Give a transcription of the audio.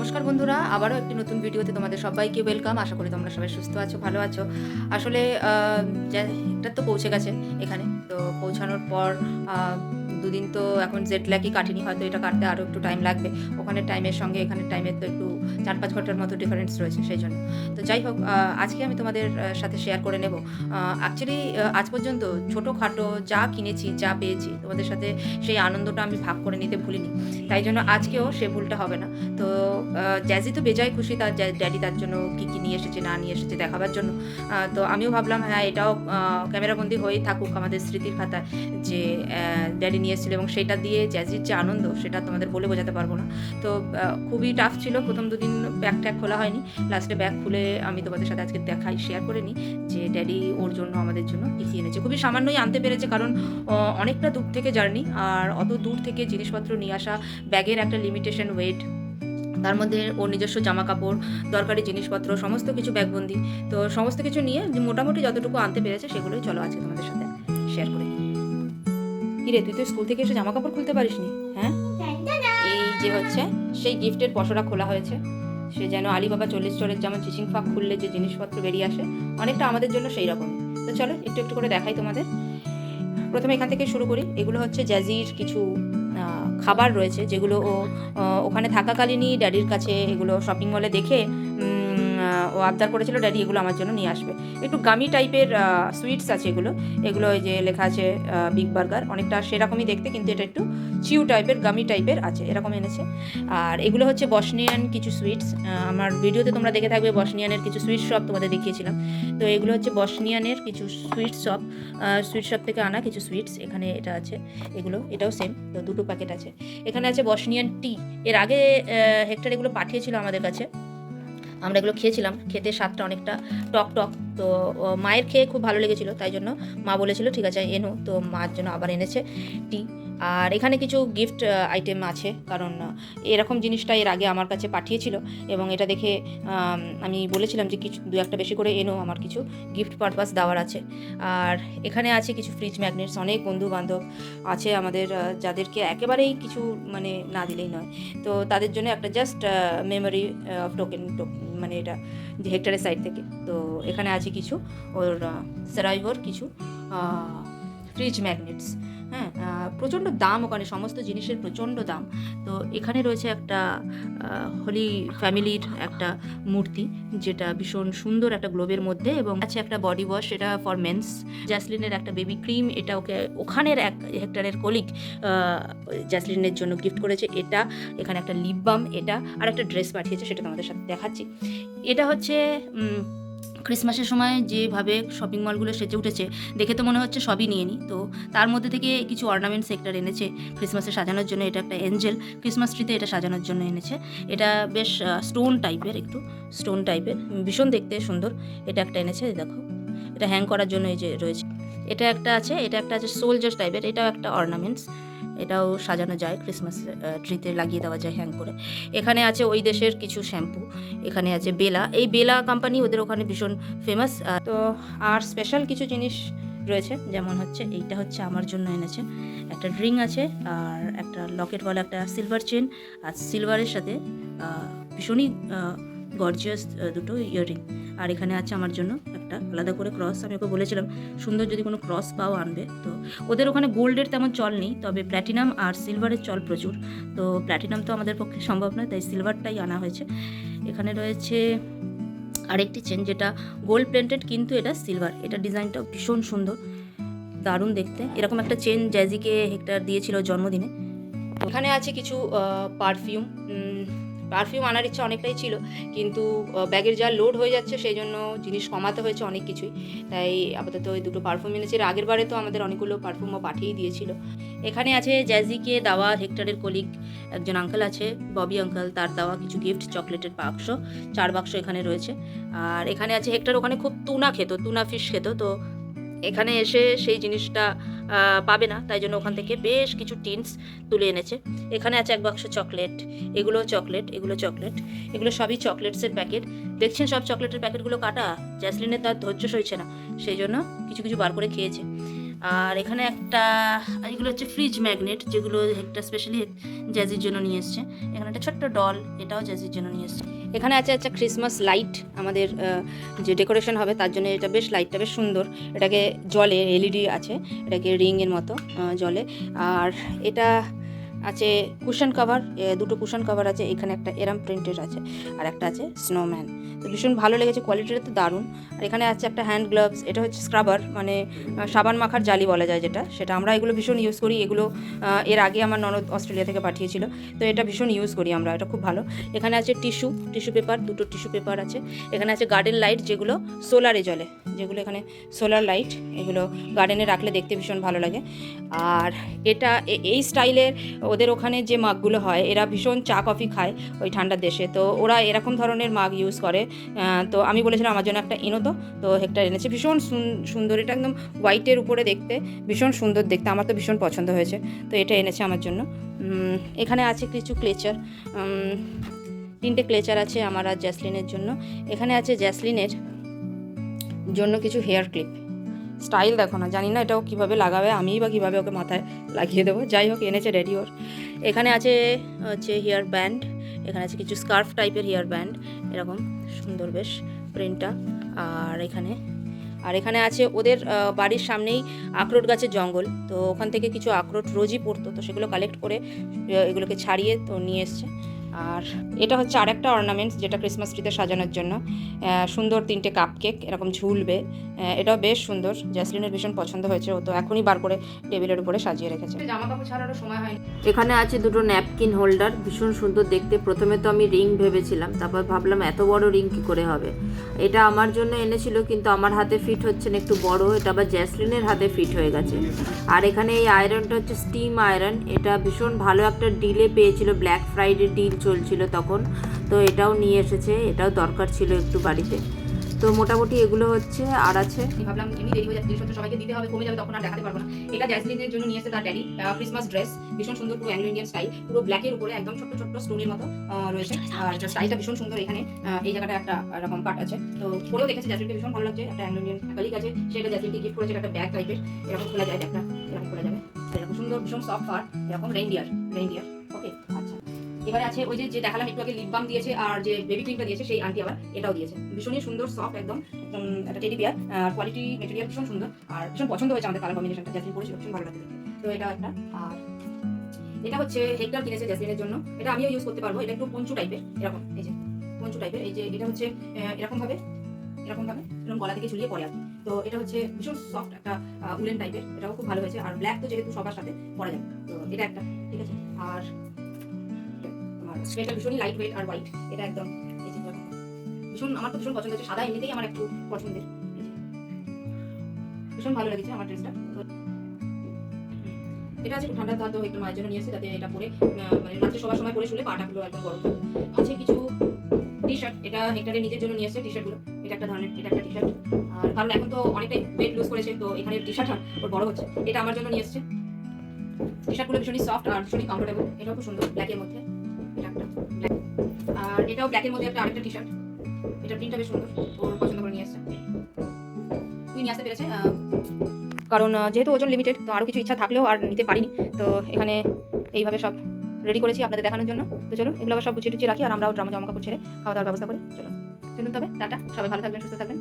নমস্কার বন্ধুরা, আবারও একটি নতুন ভিডিওতে তোমাদের সবাইকে ওয়েলকাম আশা করি তোমরা সবাই সুস্থ আছো, ভালো আছো। আসলে এটা তো পৌঁছে গেছে এখানে। তো পৌঁছানোর পর দুদিন তো এখন জেট ল্যাগই কাটেনি, হয়তো এটা কাটতে আরও একটু টাইম লাগবে। ওখানে টাইমের সঙ্গে, এখানে টাইমের তো একটু চার পাঁচ ঘণ্টার মতো ডিফারেন্স রয়েছে সেই জন্য তো যাই হোক আজকে আমি তোমাদের সাথে শেয়ার করে নেব। অ্যাকচুয়ালি আজ পর্যন্ত ছোটোখাটো যা কিনেছি, যা পেয়েছি, তোমাদের সাথে সেই আনন্দটা আমি ভাগ করে নিতে ভুলিনি। তাই জন্য আজকেও সে ভুলটা হবে না। তো জ্যাজি তো বেজায় খুশি তার ড্যাডি তার জন্য কী কী নিয়ে এসেছে, না নিয়ে এসেছে দেখাবার জন্য। তো আমিও ভাবলাম হ্যাঁ এটাও ক্যামেরাবন্দি হয়েই থাকুক আমাদের স্মৃতির খাতায় যে ড্যাডি নিয়ে এসেছিল এবং সেটা দিয়ে জ্যাজির যে আনন্দ, সেটা তোমাদের বলে বোঝাতে পারব না। তো খুবই টাফ ছিল। প্রথম দুদিন ব্যাগ ট্যাগ খোলা হয়নি। লাস্টে ব্যাগ খুলে আমি তোমাদের সাথে আজকে দেখাই শেয়ার করে নিই যে ড্যাডি ওর জন্য, আমাদের জন্য কী কী এনেছে। খুবই সামান্যই আনতে পেরেছে কারণ অনেকটা দূর থেকে জার্নি আর অত দূর থেকে জিনিসপত্র নিয়ে আসা ব্যাগের একটা লিমিটেশন ওয়েট তার মধ্যে ওর নিজস্ব জামা কাপড় দরকারি জিনিসপত্র, সমস্ত কিছু ব্যাগবন্দি তো, সমস্ত কিছু নিয়ে মোটামুটি যতটুকু আনতে পেরেছে সেগুলোই চলো আজকে তোমাদের সাথে শেয়ার করে কিরে, তুই তো স্কুল থেকে এসে জামা কাপড় খুলতে পারিসনি হ্যাঁ? এই যে হচ্ছে, সেই গিফটের পশরা খোলা হয়েছে। সে যেন আলিবাবা চল্লিশ স্টোরের যেমন চিচিং ফাঁক খুললে যে জিনিসপত্র বেরিয়ে আসে, অনেকটা আমাদের জন্য সেই রকম। তো চলো, একটু একটু করে দেখাই তোমাদের। প্রথমে এখান থেকে শুরু করি। এগুলো হচ্ছে জ্যাজির কিছু খাবার রয়েছে, যেগুলো ও ওখানে থাকাকালীনই ড্যাডির কাছে এগুলো শপিং মলে দেখে ও আবদার করেছিল ড্যাডি এগুলো আমার জন্য নিয়ে আসবে। একটু গামি টাইপের সুইটস আছে এগুলো। এগুলো ওই যে লেখা আছে বিগ বার্গার অনেকটা সেরকমই দেখতে, কিন্তু এটা একটু চিউ টাইপের গামি টাইপের আছে, এরকম এনেছে। আর এগুলো হচ্ছে বসনিয়ান কিছু সুইটস আমার ভিডিওতে তোমরা দেখে থাকবে বসনিয়ানের কিছু সুইট শপ তোমাদের দেখিয়েছিলাম। তো এগুলো হচ্ছে বসনিয়ানের কিছু সুইট শপ সুইট শপ থেকে আনা কিছু সুইটস এখানে এটা আছে, এগুলো, এটাও সেম তো দুটো প্যাকেট আছে। এখানে আছে বসনিয়ান টি এর আগে হেক্টর এগুলো পাঠিয়েছিল আমাদের কাছে। আমরা এগুলো খেয়েছিলাম, খেতে স্বাদটা অনেকটা টক টক। তো মায়ের খেয়ে খুব ভালো লেগেছিল, তাই জন্য মা বলেছিল, ঠিক আছে, এনো। তো মার জন্য আবার এনেছে টি। আর এখানে কিছু গিফট আইটেম আছে, কারণ এরকম জিনিসটা এর আগে আমার কাছে পাঠিয়েছিল এবং এটা দেখে, আমি বলেছিলাম যে কিছু, দু একটা বেশি করে এনো, আমার কিছু গিফট পারপাস দেওয়ার আছে। আর এখানে আছে কিছু ফ্রিজ ম্যাগনেটস অনেক বন্ধু বান্ধব আছে আমাদের যাদেরকে একেবারেই কিছু মানে না দিলেই নয়। তো তাদের জন্য একটা জাস্ট মেমোরি অফ টোকেন মানে এটা যে হেক্টরের সাইড থেকে। তো এখানে আছে কিছু, ওর সেরাইভর কিছু ফ্রিজ ম্যাগনেটস হ্যাঁ প্রচণ্ড দাম ওখানে, সমস্ত জিনিসের প্রচণ্ড দাম। তো এখানে রয়েছে একটা হোলি ফ্যামিলির একটা মূর্তি, যেটা ভীষণ সুন্দর একটা গ্লোবের মধ্যে এবং আছে একটা বডি ওয়াশ এটা ফর মেন্স জ্যাসলিনের একটা বেবি ক্রিম এটা ওকে, ওখানের এক হেক্টরের কলিগ জ্যাসলিনের জন্য গিফট করেছে। এটা, এখানে একটা লিপ বাম এটা, আর একটা ড্রেস পাঠিয়েছে, সেটা তোমাদের সাথে দেখাচ্ছি। এটা হচ্ছে ক্রিসমাসের সময় যেভাবে শপিং মলগুলো সেজে উঠেছে, দেখে তো মনে হচ্ছে সবই নিয়ে নিই তো তার মধ্যে থেকে কিছু অর্নামেন্ট সেক্টর এনেছে, ক্রিসমাসে সাজানোর জন্য এটা একটা এঞ্জেল ক্রিসমাস ট্রিতে এটা সাজানোর জন্য এনেছে। এটা বেশ স্টোন টাইপের একটু স্টোন টাইপের ভীষণ দেখতে সুন্দর। এটা একটা এনেছে দেখো। এটা হ্যাং করার জন্য এই যে রয়েছে। এটা একটা আছে, এটা একটা আছে সোলজার টাইপের এটাও একটা অর্নামেন্টস এটাও সাজানো যায় ক্রিসমাস ট্রিতে লাগিয়ে দেওয়া যায় হ্যাং করে। এখানে আছে ওই দেশের কিছু শ্যাম্পু এখানে আছে বেলা এই বেলা কোম্পানি ওদের ওখানে ভীষণ ফেমাস তো আর স্পেশাল কিছু জিনিস রয়েছে, যেমন হচ্ছে এইটা হচ্ছে আমার জন্য এনেছে। একটা ড্রিং আছে আর একটা লকেট বলা একটা সিলভার চেন আর সিলভারের সাথে ভীষণই গর্জিয়াস দুটো ইয়াররিং আর এখানে আছে আমার জন্য একটা আলাদা করে ক্রস আমি ওকে বলেছিলাম, সুন্দর যদি কোনো ক্রস পাও আনবে তো ওদের ওখানে গোল্ডের তেমন চল নেই, তবে প্ল্যাটিনাম আর সিলভারের চল প্রচুর। তো প্ল্যাটিনাম তো আমাদের পক্ষে সম্ভব নয়, তাই সিলভারটাই আনা হয়েছে। এখানে রয়েছে আরেকটি চেন যেটা গোল্ড প্লেন্টেড কিন্তু এটা সিলভার এটা ডিজাইনটা ভীষণ সুন্দর, দারুণ দেখতে। এরকম একটা চেন জ্যাজিকে হেক্টর দিয়েছিল জন্মদিনে। এখানে আছে কিছু পারফিউম পারফিউম আনার ইচ্ছা অনেকটাই ছিল, কিন্তু ব্যাগের যা লোড হয়ে যাচ্ছে সেই জন্য জিনিস কমাতে হয়েছে অনেক কিছুই। তাই আপাতত ওই দুটো পারফিউম এনেছে। এর আগের বারে তো আমাদের অনেকগুলো পারফিউমও পাঠিয়ে দিয়েছিল। এখানে আছে জ্যাজিকে দেওয়া হেক্টরের কলিগ একজন আঙ্কেল আছে ববি আঙ্কেল তার দেওয়া কিছু গিফট চকলেটের বাক্স চার বাক্স এখানে রয়েছে। আর এখানে আছে হেক্টর ওখানে খুব তুনা খেত তুনা ফিশ খেত, তো এখানে এসে সেই জিনিসটা পাবে না। তাই জন্য ওখান থেকে বেশ কিছু টিনস তুলে এনেছে। এখানে আছে এক বাক্স চকলেট, এগুলো চকলেট এগুলো চকলেট, এগুলো সবই চকলেটসের প্যাকেট। দেখছেন সব চকলেটের প্যাকেটগুলো কাটা? জ্যাসলিনের তার ধৈর্য সইছে না। সেই জন্য কিছু কিছু বার করে খেয়েছে। আর এখানে একটা, এগুলো হচ্ছে ফ্রিজ ম্যাগনেট, যেগুলো একটা স্পেশালি জ্যাজির জন্য নিয়ে এসছে। এখানে একটা ছোট্ট ডল, এটাও জ্যাজির জন্য নিয়ে এসছে। এখানে আছে একটা ক্রিসমাস লাইট আমাদের যে ডেকোরেশন হবে, তার জন্য এটা বেশ লাইটটা বেশ সুন্দর। এটাকে জলে এলইডি আছে, এটাকে রিংয়ের মতো জলে। আর এটা আছে কুশন কভার দুটো কুশন কভার আছে, এখানে একটা এরাম প্রিন্টের আছে, আর একটা আছে স্নোম্যান তো ভীষণ ভালো লেগেছে কোয়ালিটিটা তো দারুণ। আর এখানে আছে একটা হ্যান্ড গ্লাভস এটা হচ্ছে স্ক্রাবার মানে সাবান মাখার জালি বলা যায় যেটা, সেটা আমরা এগুলো ভীষণ ইউজ করি, এগুলো এর আগে আমার ননদ অস্ট্রেলিয়া থেকে পাঠিয়েছিল, তো এটা ভীষণ ইউজ করি আমরা, এটা খুব ভালো। এখানে আছে টিস্যু টিস্যু পেপার দুটো টিস্যু পেপার আছে। এখানে আছে গার্ডেন লাইট যেগুলো সোলারে জ্বলে, যেগুলো এখানে সোলার লাইট এগুলো গার্ডেনে রাখলে দেখতে ভীষণ ভালো লাগে। আর এটা এই স্টাইলের ওদের ওখানে যে মাগগুলো হয়, এরা ভীষণ চা, কফি খায় ওই ঠান্ডার দেশে। তো ওরা এরকম ধরনের মাগ ইউজ করে। তো আমি বলেছিলাম আমার জন্য একটা এনো তো। তো হেক্টর এনেছে। ভীষণ সুন- সুন্দর। এটা একদম হোয়াইটের উপরে দেখতে। ভীষণ সুন্দর দেখতে। আমার তো ভীষণ পছন্দ হয়েছে। তো এটা এনেছে আমার জন্য। এখানে আছে কিছু ক্লেচার। তিনটে ক্লেচার আছে আমার আর জ্যাসলিনের জন্য। এখানে আছে জ্যাসলিনের জন্য কিছু হেয়ার ক্লিপ। স্টাইল দেখো না, জানি না এটাও কীভাবে লাগাবে, আমিই বা কীভাবে ওকে মাথায় লাগিয়ে দেবো। যাই হোক, এনেছে রেডি ওর। এখানে আছে হচ্ছে হেয়ার ব্যান্ড, এখানে আছে কিছু স্কার্ফ টাইপের হেয়ার ব্যান্ড, এরকম সুন্দর বেশ প্রিন্টটা। আর এখানে আর এখানে আছে ওদের বাড়ির সামনেই আখরোট গাছের জঙ্গল। তো ওখান থেকে কিছু আখরোট রোজই পড়তো, তো সেগুলো কালেক্ট করে এগুলোকে ছাড়িয়ে তো নিয়ে এসছে। আর এটা হচ্ছে আরেকটা অর্নামেন্টস যেটা ক্রিসমাস ট্রিতে সাজানোর জন্য। আহ, সুন্দর তিনটে কাপ কেক এরকম ঝুলবে। আহ, এটাও বেশ সুন্দর। জ্যাসলিনের ভীষণ পছন্দ হয়েছে। ও তো এখনই বার করে টেবিলের উপরে সাজিয়ে রেখেছে। জামা কাপড় ছাড়ারও সময় হয়নি। এখানে আছে দুটো ন্যাপকিন হোল্ডার ভীষণ সুন্দর দেখতে। প্রথমে তো আমি রিং ভেবেছিলাম তারপর ভাবলাম এত বড় রিং কি করে হবে? এটা আমার জন্য এনেছিল কিন্তু আমার হাতে ফিট হচ্ছে না একটু বড়। এটা আবার জ্যাসলিনের হাতে ফিট হয়ে গেছে। আর এখানে এই আয়রনটা হচ্ছে স্টিম আয়রন এটা ভীষণ ভালো একটা ডিলে পেয়েছিল ব্ল্যাক ফ্রাইডে ডিল চলছিল তখন। তো এটাও নিয়ে এসেছে, এটাও দরকার ছিল একটু বাড়িতে। তো মোটামুটি এগুলো হচ্ছে, আর আছে? ভাবলাম, এমনি দেরি হয়ে যাচ্ছে, জিনিসপত্র সবাইকে দিতে হবে, কমে যাবে তখন আর দেখাতে পারব না। এটা জ্যাসলিনের জন্য নিয়ে এসেছে তার ড্যাডি ক্রিসমাস ড্রেস ভীষণ সুন্দর পুরো অ্যাংলো ইন্ডিয়ান স্টাইল পুরো ব্ল্যাকের উপরে একদম ছোট্ট ছোট্ট স্টোনের মতো রয়েছে। আর স্টাইলটা ভীষণ সুন্দর এখানে এই জায়গাটা একটা এরকম কাট আছে। তো পরেও দেখেছে জ্যাসলিনকে ভীষণ ভালো লাগছে, একটা অ্যাংলো ইন্ডিয়ান কালিক আছে সেটা জ্যাসলিনকে গিফট করেছে, একটা ব্যাগ টাইপের এরকম খোলা যায় একটা এরকম খোলা যাবে। এরকম সুন্দর, ভীষণ সফট ফার এরকম রেইনডিয়ার রেইনডিয়ার এবারে আছে ওই যে দেখালাম, একটু আগে লিপ বাম দিয়েছে আর যে বেবি ক্রিমটা দিয়েছে, সেই আন্টি আবার এটাও দিয়েছে। ভীষণই সুন্দর সফট একদম একটা টেডি বিয়ার আর কোয়ালিটি মেটেরিয়াল ভীষণ সুন্দর, আর ভীষণ পছন্দ হয়েছে আমাদের কালার কম্বিনেশনটা জ্যাসলিন পরেছিল, ভীষণ ভালো লাগছে তো এটা একটা, আর এটা হচ্ছে হেক্টর কিনেছে জ্যাসলিনের জন্য। এটা আমিও ইউজ করতে পারব, এটা একটু পঞ্চু টাইপের এরকম, এই যে, পঞ্চু টাইপের এই যে, এটা হচ্ছে এরকম ভাবে এরকম ভাবে, এরকম গলা থেকে ঝুলিয়ে পরে আর তো এটা হচ্ছে ভীষণ সফট একটা উলেন টাইপের এটাও খুব ভালো হয়েছে, আর ব্ল্যাক তো যেহেতু সবার সাথে পরা যায় তো এটা একটা, ঠিক আছে? আর এটা ভীষণই লাইট ওয়েট আর হোয়াইট এটা একদম এই এরকম। ভীষণ, আমার তো ভীষণ পছন্দ হয়েছে, সাদা এমনিতেই আমার একটু পছন্দের। ভীষণ ভালো লেগেছে আমার ড্রেসটা এটা আছে ঠান্ডা তো একটু মায়ের জন্য নিয়ে নিয়েছে যাতে এটা পরে মানে রাত্রে সবার সময় পরে শুলে পাটা গুলো একদম গরম। আছে কিছু টি শার্ট এটা হেক্টারের নিজের জন্য নিয়ে এসেছে টি শার্টগুলো। এটা একটা ধরনের, এটা একটা টি শার্ট আর কারণ এখন তো অনেকটাই ওয়েট লুজ করেছে, তো এখানে টি শার্ট ওর বড় হচ্ছে। এটা আমার জন্য নিয়ে এসেছে টি শার্টগুলো ভীষণই সফট আর ভীষণই কমফোর্টেবল এটাও খুব সুন্দর ব্ল্যাকের মধ্যে। আর এটাও মধ্যে একটা আরেকটা টি শার্ট এটা বেশ সুন্দর। নিয়ে আসতে কারণ যেহেতু ওজন লিমিটেড তো আরও কিছু ইচ্ছা থাকলেও আর নিতে পারিনি। তো এখানে এইভাবে সব রেডি করেছি আপনাদের দেখানোর জন্য। তো চলুন, এগুলো সব গুছিয়ে টুচিয়ে রাখি আর আমরাও ড্রামা জামা কাপড় ছেড়ে খাওয়া দাওয়ার ব্যবস্থা করি চলুন। চলুন তবে, টাটা। সবাই ভালো থাকবেন, সুস্থ থাকবেন।